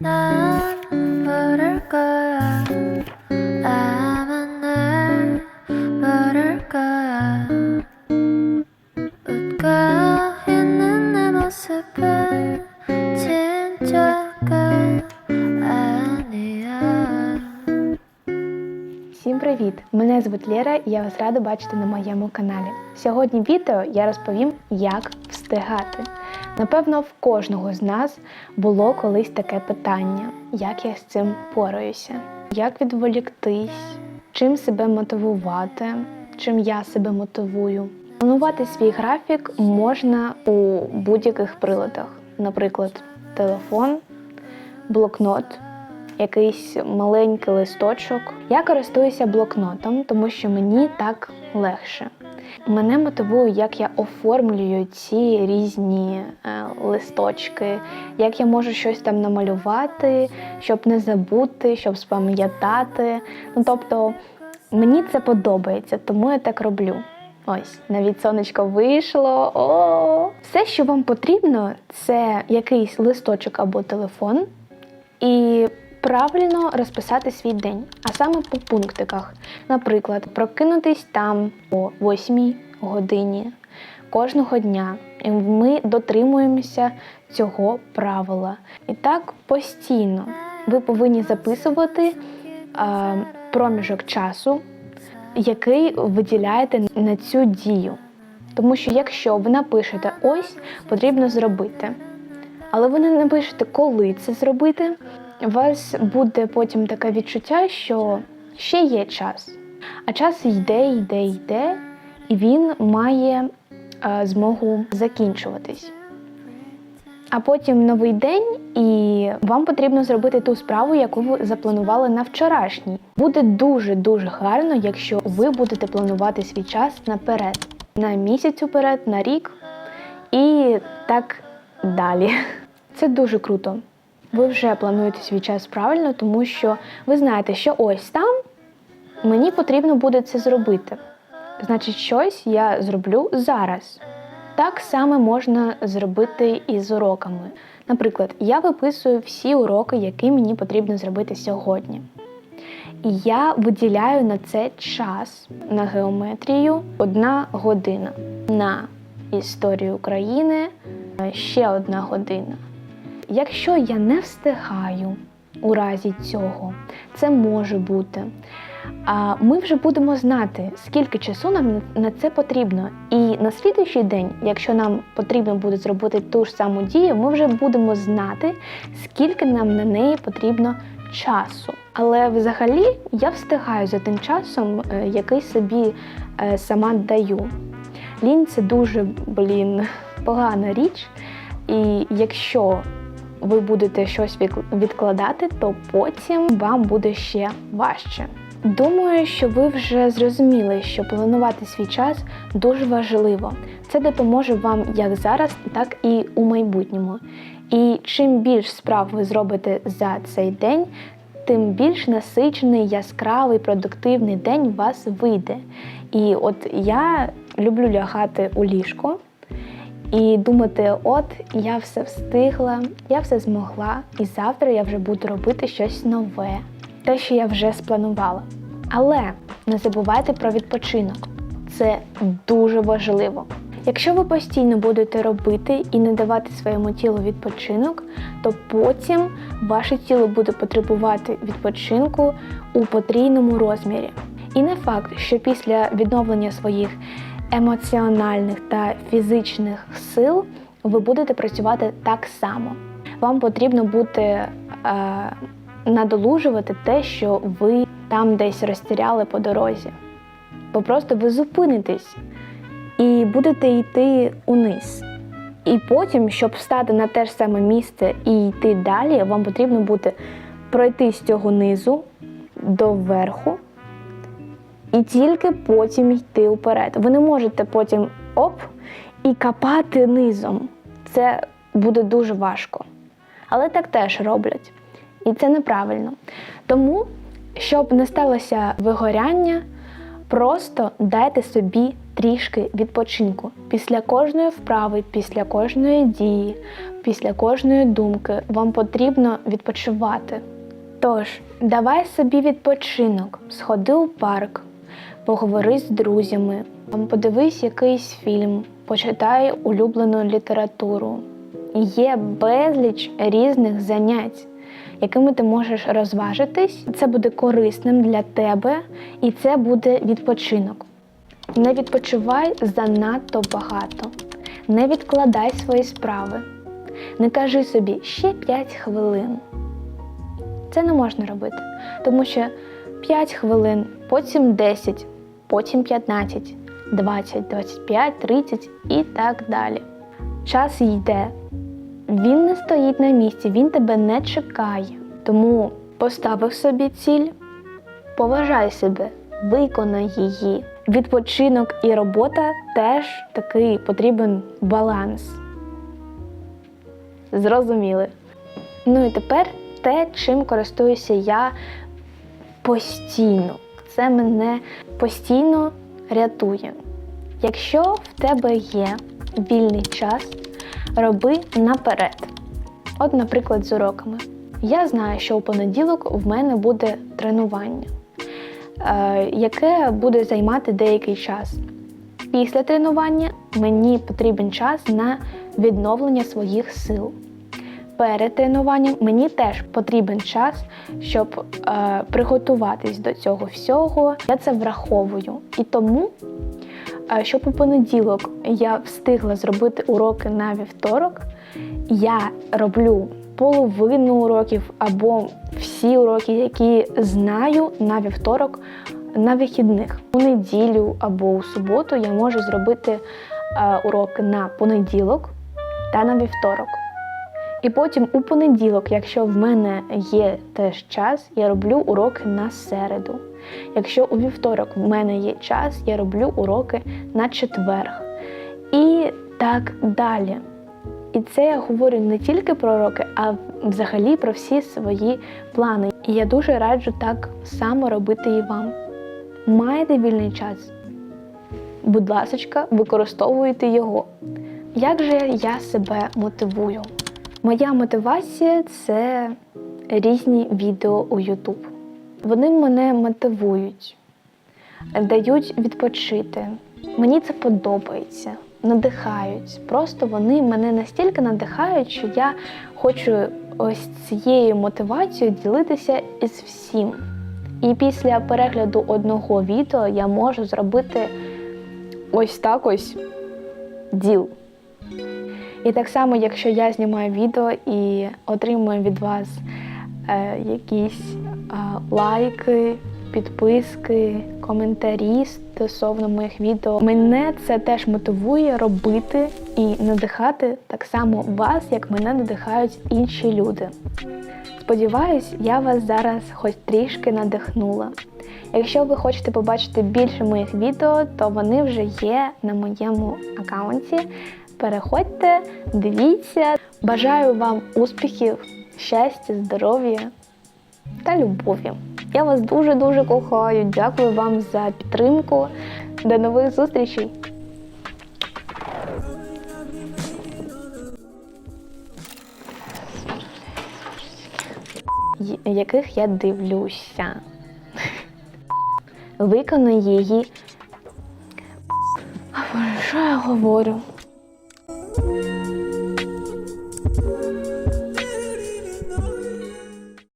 난 모를 거야 아마 날 모를 거야 웃고 있는 내 모습은 진짜가 아니야 Всім привіт! Мене звуть Лєра і я вас рада бачити на моєму каналі. Сьогодні в відео я розповім, як встигати. Напевно, в кожного з нас було колись таке питання, як я з цим пораюся, як відволіктись, чим себе мотивувати, чим я себе мотивую. Планувати свій графік можна у будь-яких приладах, наприклад, телефон, блокнот якийсь маленький листочок. Я користуюся блокнотом, тому що мені так легше. Мене мотивує, як я оформлюю ці різні е, листочки, як я можу щось там намалювати, щоб не забути, щоб спам'ятати. Ну тобто мені це подобається, тому я так роблю. Ось, навіть сонечко вийшло. О! Все, що вам потрібно, це якийсь листочок або телефон, і правильно розписати свій день, а саме по пунктиках. Наприклад, прокинутись там о 8 годині кожного дня. І ми дотримуємося цього правила. І так постійно ви повинні записувати а, проміжок часу, який виділяєте на цю дію. Тому що якщо ви напишете ось потрібно зробити, але ви не напишете, коли це зробити, у вас буде потім таке відчуття, що ще є час. А час йде, йде, йде, і він має е, змогу закінчуватись. А потім новий день, і вам потрібно зробити ту справу, яку ви запланували на вчорашній. Буде дуже-дуже гарно, якщо ви будете планувати свій час наперед, на місяць уперед, на рік і так далі. Це дуже круто. Ви вже плануєте свій час правильно, тому що ви знаєте, що ось там мені потрібно буде це зробити. Значить, щось я зроблю зараз. Так само можна зробити і з уроками. Наприклад, я виписую всі уроки, які мені потрібно зробити сьогодні. І я виділяю на це час на геометрію одна година, на історію України е, ще одна година. Якщо я не встигаю у разі цього, це може бути. А ми вже будемо знати, скільки часу нам на це потрібно. І на слідуючий день, якщо нам потрібно буде зробити ту ж саму дію, ми вже будемо знати, скільки нам на неї потрібно часу. Але взагалі я встигаю за тим часом, е, який собі е, сама даю. Лінь це дуже, блін, погана річ. І якщо ви будете щось відкладати, то потім вам буде ще важче. Думаю, що ви вже зрозуміли, що планувати свій час дуже важливо. Це допоможе вам як зараз, так і у майбутньому. І чим більш справ ви зробите за цей день, тим більш насичений, яскравий, продуктивний день вас вийде. І от я люблю лягати у ліжко і думати, от я все встигла, я все змогла, і завтра я вже буду робити щось нове, те, що я вже спланувала. Але не забувайте про відпочинок. Це дуже важливо. Якщо ви постійно будете робити і не давати своєму тілу відпочинок, то потім ваше тіло буде потребувати відпочинку у потрійному розмірі. І не факт, що після відновлення своїх емоціональних та фізичних сил ви будете працювати так само. Вам потрібно буде е, надолужувати те, що ви там десь розтіряли по дорозі. Бо просто ви зупинитесь і будете йти униз. І потім, щоб встати на те ж саме місце і йти далі, вам потрібно буде пройти з цього низу до верху і тільки потім йти вперед. Ви не можете потім оп і капати низом. Це буде дуже важко. Але так теж роблять. І це неправильно. Тому, щоб не сталося вигоряння, просто дайте собі трішки відпочинку. Після кожної вправи, після кожної дії, після кожної думки вам потрібно відпочивати. Тож, давай собі відпочинок, сходи у парк, поговори з друзями, подивись якийсь фільм, почитай улюблену літературу. Є безліч різних занять, якими ти можеш розважитись. Це буде корисним для тебе і це буде відпочинок. Не відпочивай занадто багато, не відкладай свої справи. Не кажи собі ще 5 хвилин. Це не можна робити, тому що 5 хвилин, потім 10, потім 15, 20, 25, 30 і так далі. Час йде. Він не стоїть на місці, він тебе не чекає. Тому поставив собі ціль, поважай себе, виконай її. Відпочинок і робота теж такий потрібен баланс. Зрозуміли. Ну і тепер те, чим користуюся я постійно. Це мене постійно рятує. Якщо в тебе є вільний час, роби наперед. От, наприклад, з уроками. Я знаю, що у понеділок в мене буде тренування, е, яке буде займати деякий час. Після тренування мені потрібен час на відновлення своїх сил. Перед тренуванням мені теж потрібен час, щоб е, приготуватись до цього всього. Я це враховую. І тому, е, щоб у понеділок я встигла зробити уроки на вівторок, я роблю половину уроків або всі уроки, які знаю на вівторок на вихідних. У неділю або у суботу я можу зробити е, уроки на понеділок та на вівторок. І потім у понеділок, якщо в мене є теж час, я роблю уроки на середу. Якщо у вівторок в мене є час, я роблю уроки на четверг. І так далі. І це я говорю не тільки про уроки, а взагалі про всі свої плани. І я дуже раджу так само робити і вам. Маєте вільний час? Будь ласка, використовуйте його. Як же я себе мотивую? Моя мотивація це різні відео у YouTube. Вони мене мотивують, дають відпочити. Мені це подобається, надихають. Просто вони мене настільки надихають, що я хочу ось цією мотивацією ділитися із всім. І після перегляду одного відео я можу зробити ось так ось діл. І так само, якщо я знімаю відео і отримую від вас е, якісь е, лайки, підписки, коментарі стосовно моїх відео, мене це теж мотивує робити і надихати так само вас, як мене надихають інші люди. Сподіваюсь, я вас зараз хоч трішки надихнула. Якщо ви хочете побачити більше моїх відео, то вони вже є на моєму аккаунті. Переходьте, дивіться. Бажаю вам успіхів, щастя, здоров'я та любові. Я вас дуже-дуже кохаю. Дякую вам за підтримку. До нових зустрічей! Яких я дивлюся. Виконай її. А, Боже, Що я говорю?